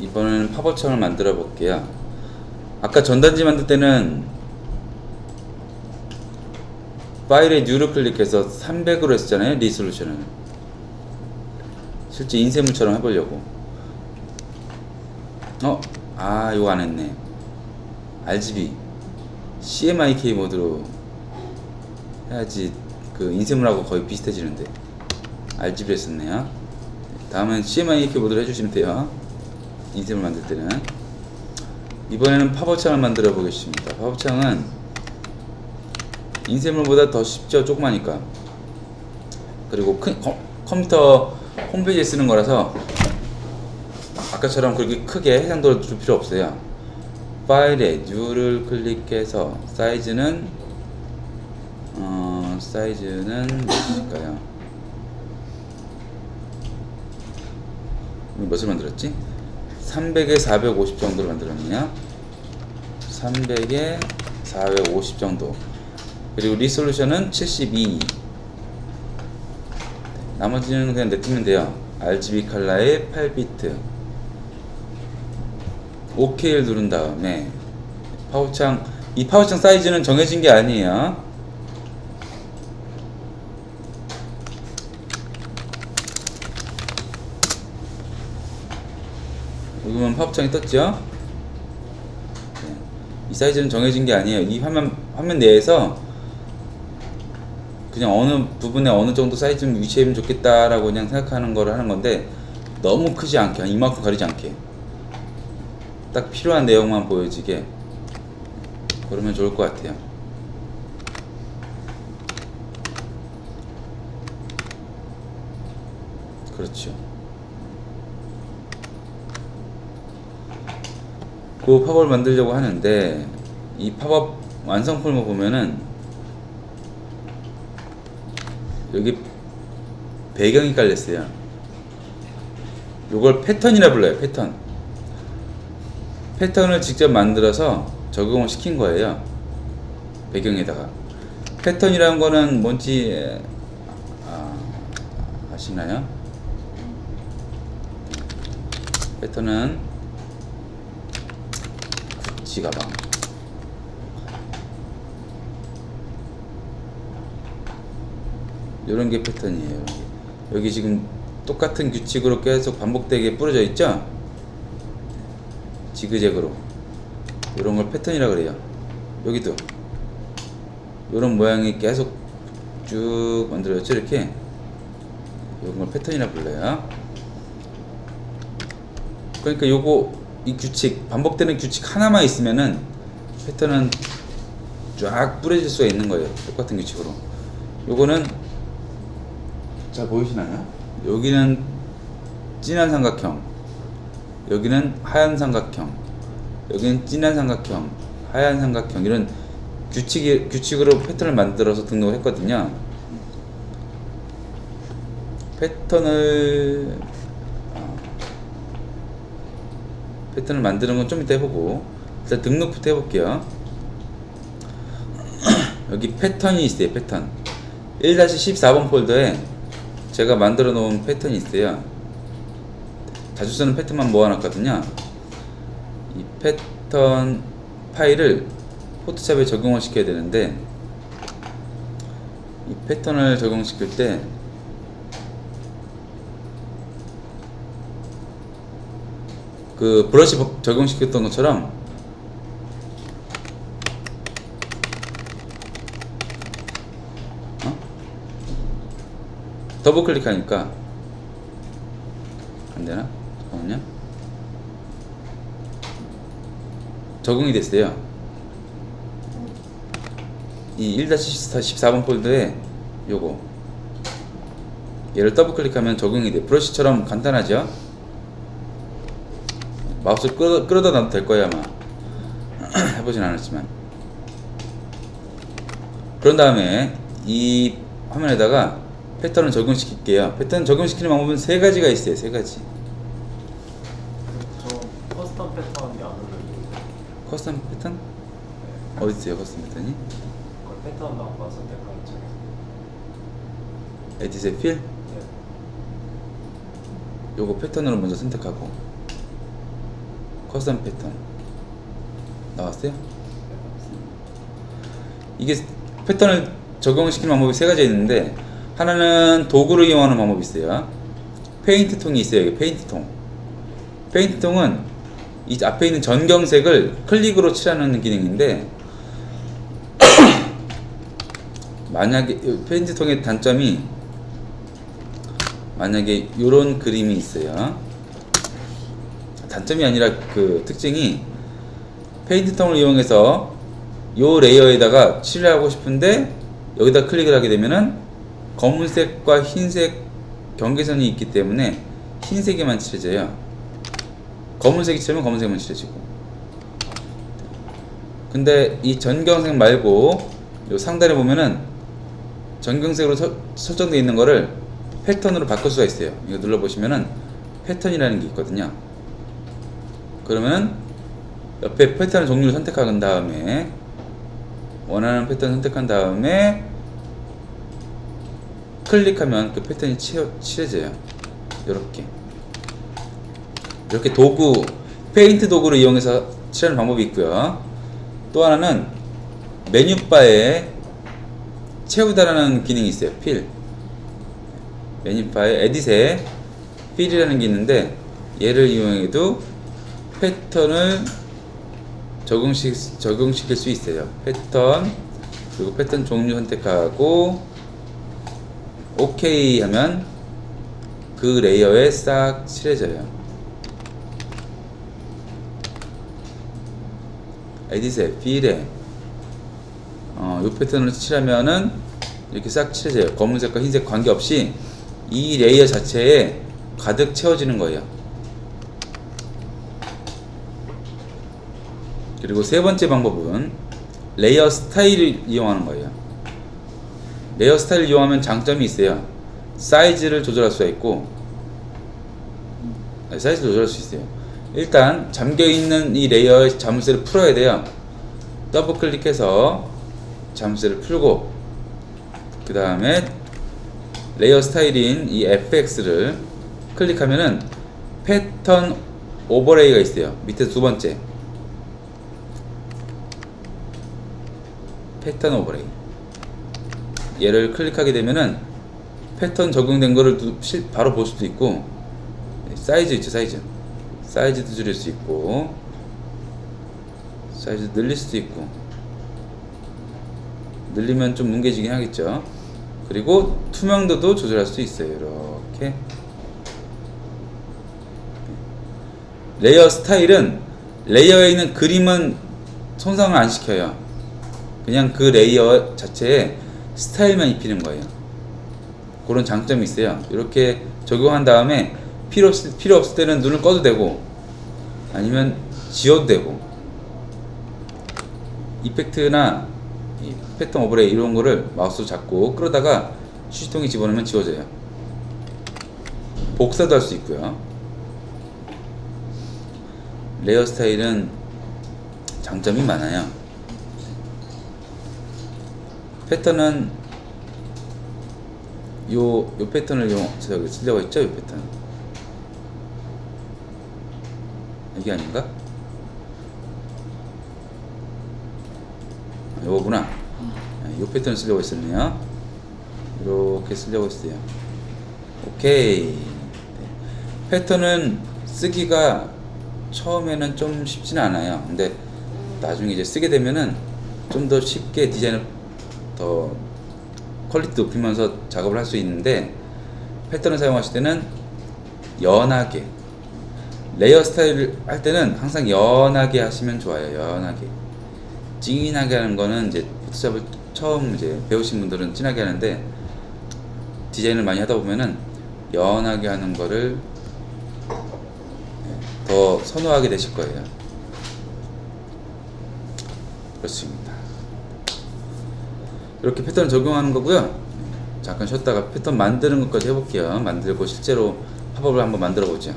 이번에는 팝업창을 만들어 볼게요. 아까 전단지 만들 때는 파일에 뉴를 클릭해서 300으로 했었잖아요. 리솔루션을. 실제 인쇄물처럼 해보려고. 어? 아, 이거 안 했네. RGB. CMYK 모드로 해야지 그 인쇄물하고 거의 비슷해지는데. RGB를 썼네요. 다음은 CMYK 모드로 해주시면 돼요. 인쇄물 만들 때는. 이번에는 팝업창을 만들어 보겠습니다. 팝업창은 인쇄물보다 더 쉽죠. 조그마니까. 그리고 큰 컴, 컴퓨터 홈페이지에 쓰는 거라서 아까처럼 그렇게 크게 해상도를 줄 필요 없어요. 파일에 뉴를 클릭해서 사이즈는 어, 사이즈는 몇일까요? 몇을 만들었지? 300에 450 정도를 만들었네요. 300에 450 정도. 그리고 리솔루션은 72. 나머지는 그냥 냅두면 돼요. RGB 컬러의 8비트. OK를 누른 다음에 파워창 이 파워창 사이즈는 정해진 게 아니에요. 보면 파워창이 떴죠? 네. 이 사이즈는 정해진 게 아니에요. 이 화면 화면 내에서 그냥 어느 부분에 어느 정도 사이즈는 위치하면 좋겠다라고 그냥 생각하는 거를 하는 건데 너무 크지 않게 한 이만큼 가리지 않게 딱 필요한 내용만 보여지게 그러면 좋을 것 같아요. 그렇죠. 그 팝업을 만들려고 하는데 이 팝업 완성품을 보면은 여기 배경이 깔렸어요. 요걸 패턴이라 불러요. 패턴. 패턴을 직접 만들어서 적용을 시킨 거예요. 배경에다가. 패턴이라는 거는 뭔지 아, 아시나요? 패턴은 구찌 가방. 이런 게 패턴이에요. 여기 지금 똑같은 규칙으로 계속 반복되게 뿌려져 있죠? 지그재그로. 이런 걸 패턴이라 그래요. 여기도. 이런 모양이 계속 쭉 만들어졌죠? 이렇게. 이런 걸 패턴이라 불러요. 그러니까 요거, 이 규칙, 반복되는 규칙 하나만 있으면은 패턴은 쫙 뿌려질 수가 있는 거예요. 똑같은 규칙으로. 요거는 잘 보이시나요? 여기는 진한 삼각형, 여기는 하얀 삼각형, 여기는 진한 삼각형, 하얀 삼각형 이런 규칙이 규칙으로 패턴을 만들어서 등록을 했거든요. 패턴을 어, 패턴을 만드는 건 좀 이따 해보고 일단 등록부터 해볼게요. 여기 패턴이 있어요. 패턴 1-14번 폴더에 제가 만들어 놓은 패턴이 있어요. 자주 쓰는 패턴만 모아놨거든요. 이 패턴 파일을 포토샵에 적용을 시켜야 되는데 이 패턴을 적용시킬 때 그 브러쉬 버- 적용시켰던 것처럼 어? 더블 클릭하니까 안 되나? 잠깐만요. 적응이 됐어요. 이 1-14번 폴더에 요거 얘를 더블 클릭하면 적용이 돼. 브러쉬처럼 간단하죠? 마우스 끌어, 끌어다 놔도 될 거예요 아마 해보진 않았지만 그런 다음에 이 화면에다가 패턴을 적용시킬게요 패턴 적용시키는 방법은 세 가지가 있어요 세 가지 저 커스텀 패턴이 안 올려요. 커스텀 패턴? 어디 있어요 커스텀 패턴이? 그걸 패턴 나와 선택하는 쪽에서. 에디세 필? 네. 요거 패턴으로 먼저 선택하고 커스텀 패턴 나왔어요? 이게 패턴을 적용시키는 방법이 세 가지 있는데 하나는 도구를 이용하는 방법이 있어요. 페인트 통이 있어요. 페인트 통. 페인트 통은 이 앞에 있는 전경색을 클릭으로 칠하는 기능인데 만약에 이 페인트 통의 단점이 만약에 이런 그림이 있어요. 단점이 아니라 그 특징이 페인트 통을 이용해서 요 레이어에다가 칠을 하고 싶은데 여기다 클릭을 하게 되면은 검은색과 흰색 경계선이 있기 때문에 흰색에만 칠해져요. 검은색이 칠하면 검은색만 칠해지고. 근데 이 전경색 말고 요 상단에 보면은 전경색으로 서- 설정되어 있는 거를 패턴으로 바꿀 수가 있어요. 이거 눌러 보시면은 패턴이라는 게 있거든요. 그러면은 옆에 패턴 종류를 선택한 다음에 원하는 패턴 선택한 다음에 클릭하면 그 패턴이 치- 칠해져요. 이렇게 이렇게 도구 페인트 도구를 이용해서 칠하는 방법이 있고요. 또 하나는 메뉴바에 채우다라는 기능이 있어요. 필 메뉴바에 에딧에 필이라는 게 있는데 얘를 이용해도 패턴을 적용시, 적용시킬 수 있어요. 패턴 그리고 패턴 종류 선택하고 OK 하면 그 레이어에 싹 칠해져요. 에디세, 필에 어, 이 패턴을 칠하면은 이렇게 싹 칠해져요. 검은색과 흰색 관계없이 이 레이어 자체에 가득 채워지는 거예요. 그리고 세 번째 방법은 레이어 스타일을 이용하는 거예요. 레이어 스타일을 이용하면 장점이 있어요. 사이즈를 조절할 수가 있고, 네, 사이즈 조절할 수 있어요. 일단 잠겨 있는 이 레이어의 자물쇠를 풀어야 돼요. 더블 클릭해서 자물쇠를 풀고, 그 다음에 레이어 스타일인 이 FX를 클릭하면은 패턴 오버레이가 있어요. 밑에 두 번째. 패턴 오버레이. 얘를 클릭하게 되면은 패턴 적용된 거를 바로 볼 수도 있고 사이즈 있죠 사이즈. 사이즈도 줄일 수 있고 사이즈 늘릴 수도 있고. 늘리면 좀 뭉개지긴 하겠죠. 그리고 투명도도 조절할 수 있어요 이렇게. 레이어 스타일은 레이어에 있는 그림은 손상을 안 시켜요 그냥 그 레이어 자체에 스타일만 입히는 거예요. 그런 장점이 있어요. 이렇게 적용한 다음에 필요 없을, 필요 없을 때는 눈을 꺼도 되고 아니면 지워도 되고 이펙트나 이 패턴 오버레이 이런 거를 마우스로 잡고 끌어다가 휴지통에 집어넣으면 지워져요. 복사도 할 수 있고요. 레이어 스타일은 장점이 많아요. 패턴은 요, 요 패턴을 요, 저기 쓰려고 했죠? 요 패턴. 이게 아닌가? 아, 요거구나. 아, 요 패턴을 쓰려고 했었네요. 이렇게 쓰려고 했어요. 오케이. 네. 패턴은 쓰기가 처음에는 좀 쉽지는 않아요. 근데 나중에 이제 쓰게 되면은 좀 더 쉽게 디자인을 더 퀄리티 높이면서 작업을 할 수 있는데 패턴을 사용하실 때는 연하게 레이어 스타일을 할 때는 항상 연하게 하시면 좋아요. 연하게 진하게 하는 거는 이제 포토샵을 처음 이제 배우신 분들은 진하게 하는데 디자인을 많이 하다 보면은 연하게 하는 거를 예, 더 선호하게 되실 거예요. 그렇습니다. 이렇게 패턴 적용하는 거고요. 잠깐 쉬었다가 패턴 만드는 것까지 해볼게요. 만들고 실제로 팝업을 한번 만들어 보죠.